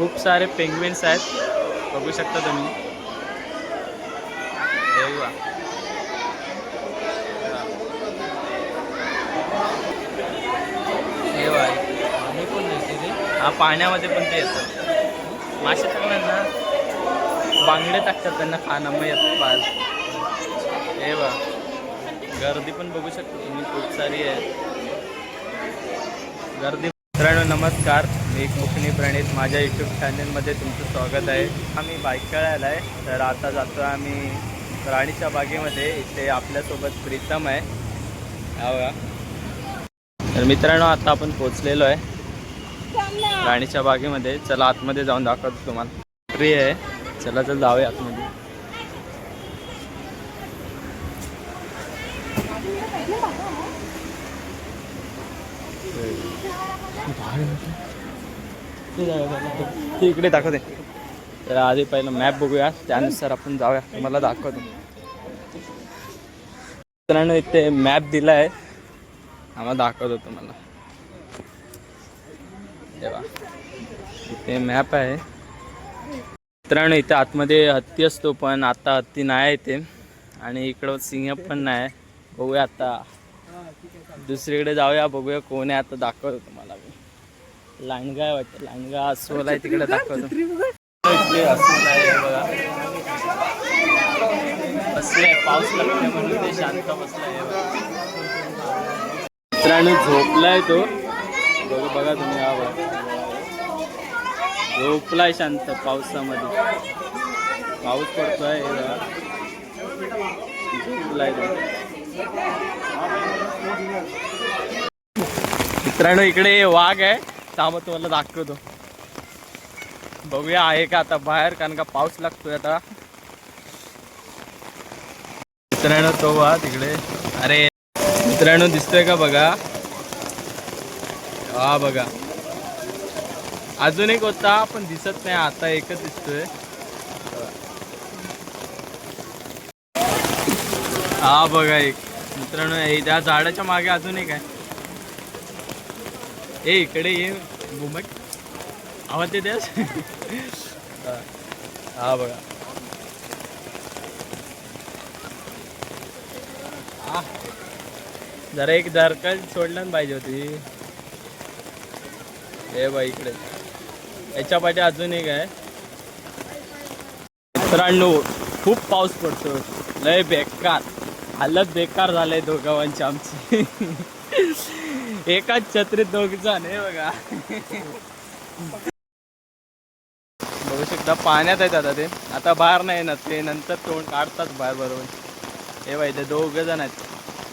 खूप सारे पेंग्विन्स आहेत. बघू शकता तुम्ही. हे पाण्यामध्ये पण ते येतात मासे टाकणार ना. बांगडे टाकतात त्यांना खाणं मग येतात पाल हे बा गर्दी पण बघू शकता तुम्ही. खूप सारी आहे. गर्दी मित्रांनो नमस्कार. मी कोकणी प्रणित माझ्या यूट्यूब चॅनलमध्ये तुमचं स्वागत आहे. आम्ही बाईक खेळायला आहे. तर आता जातो आम्ही राणीच्या बागेमध्ये. इथे आपल्यासोबत प्रीतम आहे. हा तर मित्रांनो आता आपण पोचलेलो आहे राणीच्या बागेमध्ये. चला आतमध्ये जाऊन दाखवतो तुम्हाला. फ्री आहे. चला चल जाऊया आतमध्ये. ते इकडे दाखवते. तर आधी पहिलं मॅप बघूया. त्यानुसार आपण जाऊया. तुम्हाला दाखवतो. मित्रांनो इथे मॅप दिला आहे आम्हाला दाखवतो तुम्हाला. तेव्हा इथे मॅप आहे. मित्रांनो इथे आतमध्ये हत्ती असतो पण आता हत्ती नाही आहे इथे. आणि इकडं सिंह पण नाही. बघूया आता. दुसरीकडे जाऊया बघूया कोण आहे. आता दाखवतो तुम्हाला. लांडगा आहे वाटतं लांडगा अस्वल आहे तिकडे दाखवतो. बघा. बसले पाऊस लागते म्हणून ते शांत बसलाय बघा. मित्रांनो झोपलाय तो. बघा बघा तुम्ही हा बघा. झोपलाय शांत पावसामध्ये. पाऊस पडतोय. झोपलाय तो. मित्रांनो इकडे वाघ आहे. थांबा तुम्हाला दाखवतो. बघूया आहे का आता बाहेर कारण का पाऊस लागतोय आता. मित्रांनो तो वा तिकडे. अरे मित्रांनो दिसतोय का बघा? हा बघा. अजून एक होता पण दिसत नाही आता एकच दिसतोय. हा बघा एक. मित्रांनो त्या झाडाच्या मागे अजून एक आहे. ए इकडे ये घुमट. आवाज येते हा बघा. जरा एक दरकल सोडलं पाहिजे होती. हे बा इकडे. याच्या पाठी अजून एक आहे. मित्रांनो खूप पाऊस पडतो लय बेकार. हालत बेकार झालंय दोघांची आमची. एकाच छत्रीत दोघ जण हे बघा. बघू शकता पाण्यात आहेत आता ते. आता बाहेर नाही ना ते नंतर तोंड काढतात बाहेर बरोबर हे बाई ते दोघ जण आहेत.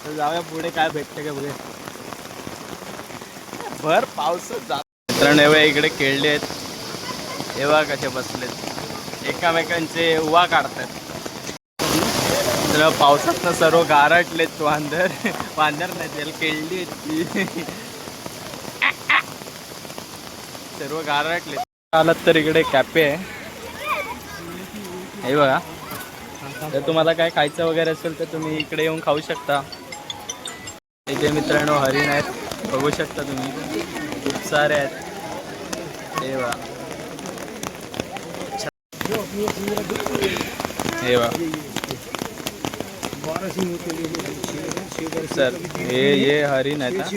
तर जाऊया पुढे काय भेटते का पुढे भर पाऊसच जात मित्रांनो एवढ्या इकडे खेळले आहेत. हे कसे बसलेत. एकामेकांचे उवा काढतात. पावसात पावसातनं सर्व गारटलेत वांदर वांदर नाही त्याला केळली ती. सर्व गारटले आलात तर इकडे कॅफे आहे हे बघा. तर तुम्हाला काय खायचं वगैरे असेल तर तुम्ही इकडे येऊन खाऊ शकता. इथे मित्रांनो हरिण आहेत. बघू शकता तुम्ही. खूप सारे आहेत. हे बघा. हे बघा. सर हे हे हरिण आहेत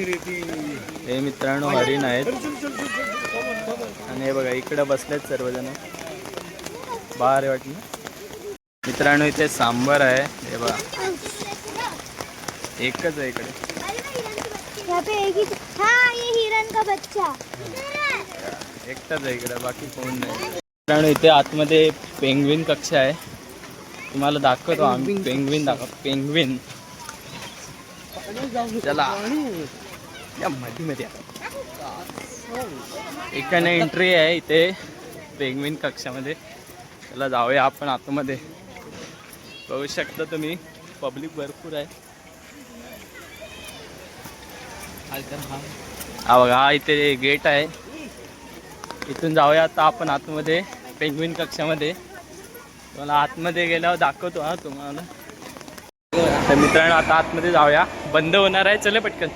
हे. मित्रांनो हरिण आहेत. आणि हे बघा इकडे बसलेत सर्वजण. बाहेर आहे वाटलं मित्रांनो इथे सांबर आहे. हे बघा. एकच आहे इकडे. एकटाच आहे इकडे बाकी कोण नाही. मित्रांनो इथे आतमध्ये पेंग्विन कक्ष आहे. तुम्हाला दाखवतो आम्ही. पेंग्विन दाखव पेंग्विन चला. या मध्ये मध्ये एकाने एंट्री आहे इथे पेंग्विन कक्षामध्ये. चला जाऊया आपण आतमध्ये. बघू शकता तुम्ही पब्लिक भरपूर आहे. हा बघा हा इथे गेट आहे. इथून जाऊया आता आपण आतमध्ये पेंग्विन कक्षामध्ये. तुम्हाला आतमध्ये गेल्यावर दाखवतो हा तुम्हाला. तर मित्रांनो आता आतमध्ये जाऊया. बंद होणार आहे. चले पटकन.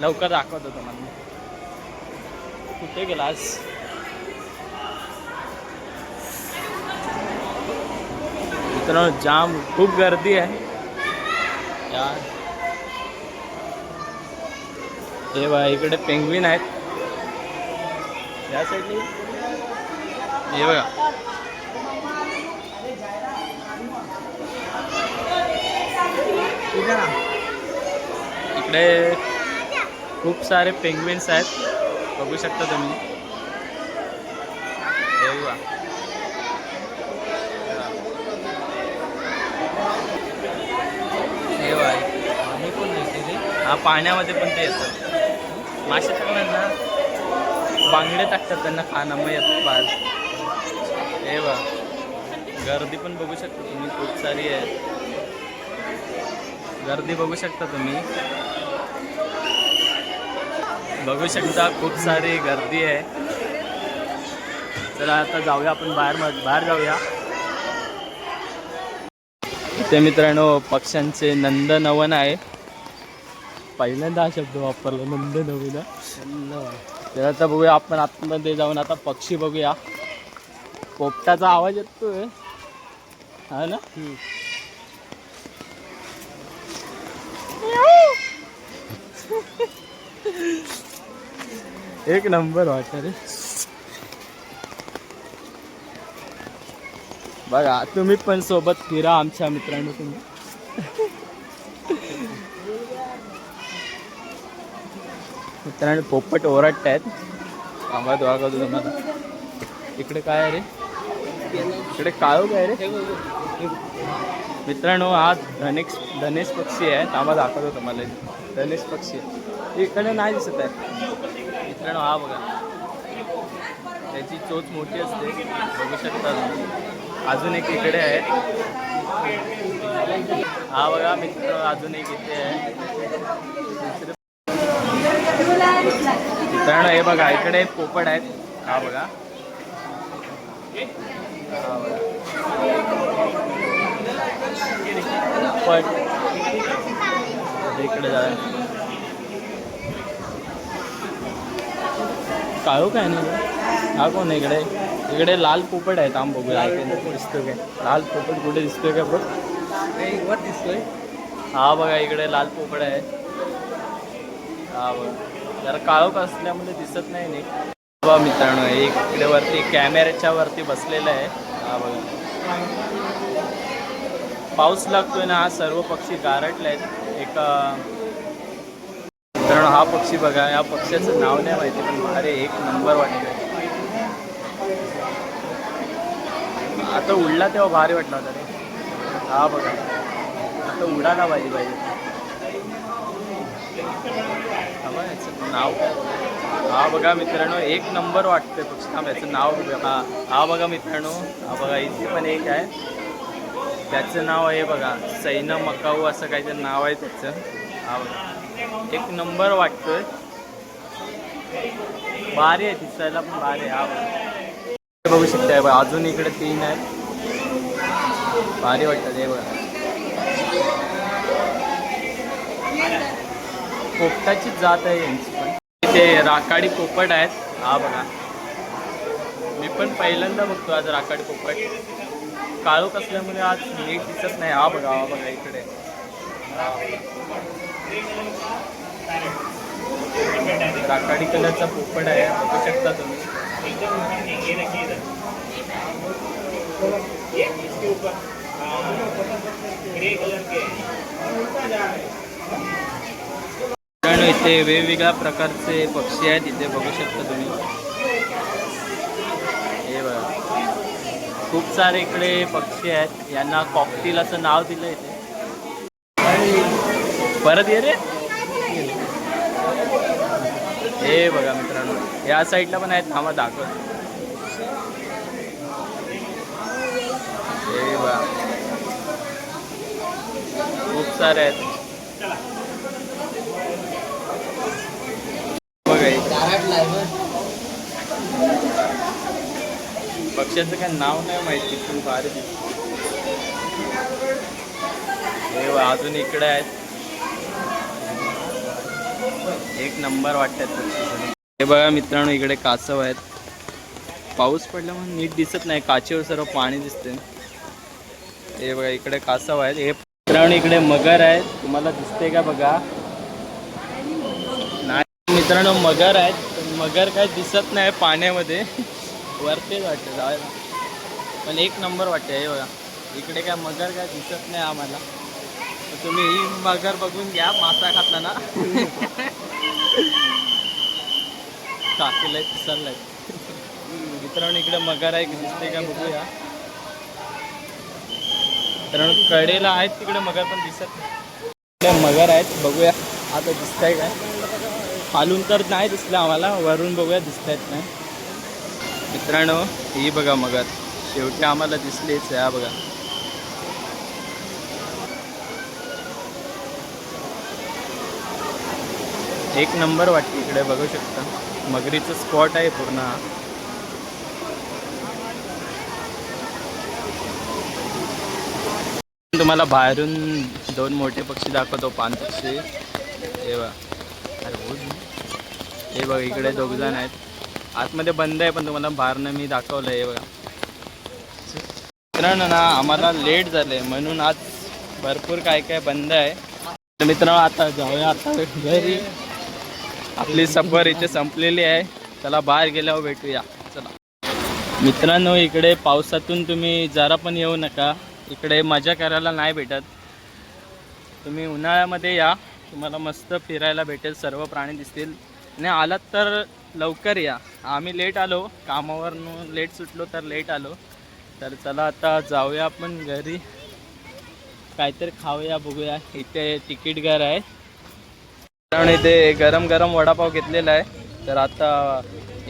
लवकर दाखवतो तुम्हाला. कुठे गेला मित्रांनो जाम खूप गर्दी आहे. यार. हे बा इकडे पेंग्विन आहेत. या साईडने हे बघा. इकडे खूप सारे पेंग्विन्स आहेत. बघू शकता तुम्ही. हे पाण्यामध्ये पण ते येतं. मासे टाकणार ना. बांगडे टाकतात त्यांना खाणं मग येतात बाहेर. हे बघा. गर्दी पण बघू शकता तुम्ही. खूप सारी आहे गर्दी बघू शकता तुम्ही. बघू शकता खूप सारी गर्दी आहे. चला आता जाऊया आपण बाहेर बाहेर जाऊया. इथे मित्रांनो पक्ष्यांचे नंदनवन आहे. पहिल्यांदा हा शब्द वापरला नंदनवन. तर आता बघूया आपण आतमध्ये जाऊन आता पक्षी बघूया. पोपटाचा आवाज येतोय. हा ना? एक नंबर वाटत रे. बघा तुम्ही पण सोबत फिरा आमच्या मित्रांनो तुम्ही. मित्रांनो पोपट ओरडत आहेत. आम्हाला दोघा तुम्हाला इकडे काय रे? इकडे काळू काय रे? मित्रांनो हा धनेश धनेश पक्षी आहे आम्हाला दाखवतो तुम्हाला. धनेश पक्षी इकडे नाही दिसत आहे. मित्रांनो हा बघा. त्याची चोच मोठी असते. बघू शकता तुम्ही. अजून एक इकडे आहे. हा बघा मित्र अजून एक इथे आहे. मित्रांनो हे बघा इकडे पोपट आहेत. हा बघा. पण इकडे जा. काळू काय नाही? हा कोण इकडे? इकडे लाल पोपट आहे थांब बघूया. ऐकायला दिसतो काय? लाल पोपट कुठे दिसतोय का बघ? वर दिसतोय. हा बघा इकडे लाल पोपट आहे. हा बघा. जरा काळोख असल्यामुळे दिसत नाही बघा मित्रांनो इकडे वरती कॅमेऱ्याच्या वरती बसलेलं आहे. हा बघा. पाऊस लागतोय ना हा सर्व पक्षी गारटले आहेत एक कारण हा पक्षी बघा या पक्ष्याचं नाव नाही माहिती पण अरे एक नंबर वाटलं आता उडला तेव्हा भारी वाटला होता रे. हा बघा. आता उडाला पाहिजे पाहिजे. नाव हा बघा मित्रांनो एक नंबर वाटतोय पक्षी. थांब याचं नाव हा हा बघा मित्रांनो हा बघा इथे पण एक आहे. त्याचं नाव आहे बघा सैन मकाऊ असं काहीतरी नाव आहे त्याचं. हा बघा एक नंबर वाटतोय. भारी आहे दिसायला पण भारी आहे. हा बघा. बघू शकताय बघा अजून इकडे तीन आहेत. भारी वाटतात हे बघा. पोपटाचीच जात आहे यांची पण. इथे राखाडी पोपट आहेत. हा बघा. मी पण पहिल्यांदा बघतो आज राखाडी पोपट काळोख असल्यामुळे आज नीट दिसत नाही. हा बघा हा बघा इकडे. हा कलरचा पोपट आहे बघू शकता तुम्ही. कारण इथे वेगवेगळ्या प्रकारचे पक्षी आहेत इथे बघू शकता तुम्ही. हे बघा. खूप सारे इकडे पक्षी आहेत यांना कॉकटील असं नाव दिलं इथे. परत ये रे. हे बघा मित्रांनो या साईडला पण आहेत. थांबा दाखवत हे बघा. खूप सारे आहेत. बघा हे. पक्ष्याचं काय नाव नाही माहिती पण भारी हे अजून इकडे आहेत. एक नंबर वाटतात हे बघा मित्रांनो इकडे कासव आहेत. पाऊस पडला म्हणून नीट दिसत नाही. काचेवर सर्व पाणी दिसते हे बघा इकडे कासव आहेत. हे मित्रांनो इकडे मगर आहेत. तुम्हाला दिसते का बघा? नाही मित्रांनो मगर आहेत. मगर काय दिसत नाही पाण्यामध्ये. वरतेच वाटते. पण एक नंबर वाटते हे बघा. इकडे काय मगर काय दिसत नाही आम्हाला. तुम्ही ही मगर बघून घ्या मासा खाताना टाकलंय सरलंय मित्रांनो इकडे मगर आहे दिसते का बघूया. मित्रांनो कडेला आहेत तिकडे मगर पण दिसत नाही. इकडे मगर आहेत बघूया. आता दिसतंय काय? खालून तर नाही दिसलं आम्हाला वरून बघूया दिसत आहेत नाही. मित्रांनो ही बघा मगर. शेवटी आम्हाला दिसलीच या बघा. एक नंबर वाटते इकडे बघू शकता. मगरीचं स्पॉट आहे पूर्ण. हा. तुम्हाला बाहेरून दोन मोठे पक्षी दाखवतो पान पक्षी. हे बघा. अरे हो हे बघा इकडे दोघ जण आहेत. आतमध्ये बंद आहे पण तुम्हाला बाहेरनं मी दाखवलं हे बघा. मित्रांनो ना आम्हाला लेट झालंय म्हणून आज भरपूर काय काय बंद आहे. मित्रांनो आता जाऊया आता घरी. आपली सफर इथे संपलेली आहे. चला बाहेर गेल्यावर भेटूया. चला. मित्रांनो इकडे पावसातून तुम्ही जरा पण येऊ नका. इकडे मजा करायला नाही भेटत. तुम्ही उन्हाळ्यामध्ये या. तुम्हाला मस्त फिरायला भेटेल. सर्व प्राणी दिसतील. आणि आलात तर लवकर या. आम्ही लेट आलो. कामावर लेट सुटलो तर लेट आलो. तर चला आता जाऊया आपण घरी. काहीतरी खाऊया बघूया. इथे तिकीट घर आहे. कारण इथे गरम गरम वडापाव घेतलेला आहे. तर आता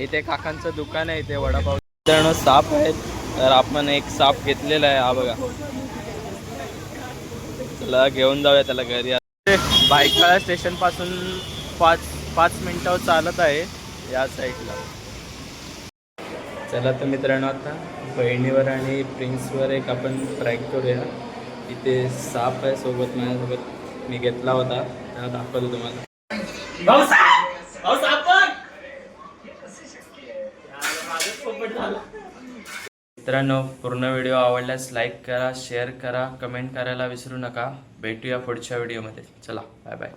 इथे काकांचं दुकान आहे इथे वडापाव. मित्रांनो साप आहेत. तर आपण एक साप घेतलेला आहे. हा बघा. चला घेऊन जाऊया त्याला घरी. बायकाळा स्टेशनपासून पाच पाच मिनिटावर चालत आहे या साईडला चला तर मित्रांनो आता बहिणीवर आणि प्रिन्सवर एक आपण ट्रॅक करूया. इथे साप आहे सोबत माझ्यासोबत. मी घेतला होता. त्याला दाखवतो तुम्हाला. मित्रांनो पूर्ण व्हिडिओ आवडल्यास लाईक करा शेअर करा कमेंट करायला विसरू नका. भेटूया पुढच्या व्हिडिओमध्ये चला बाय बाय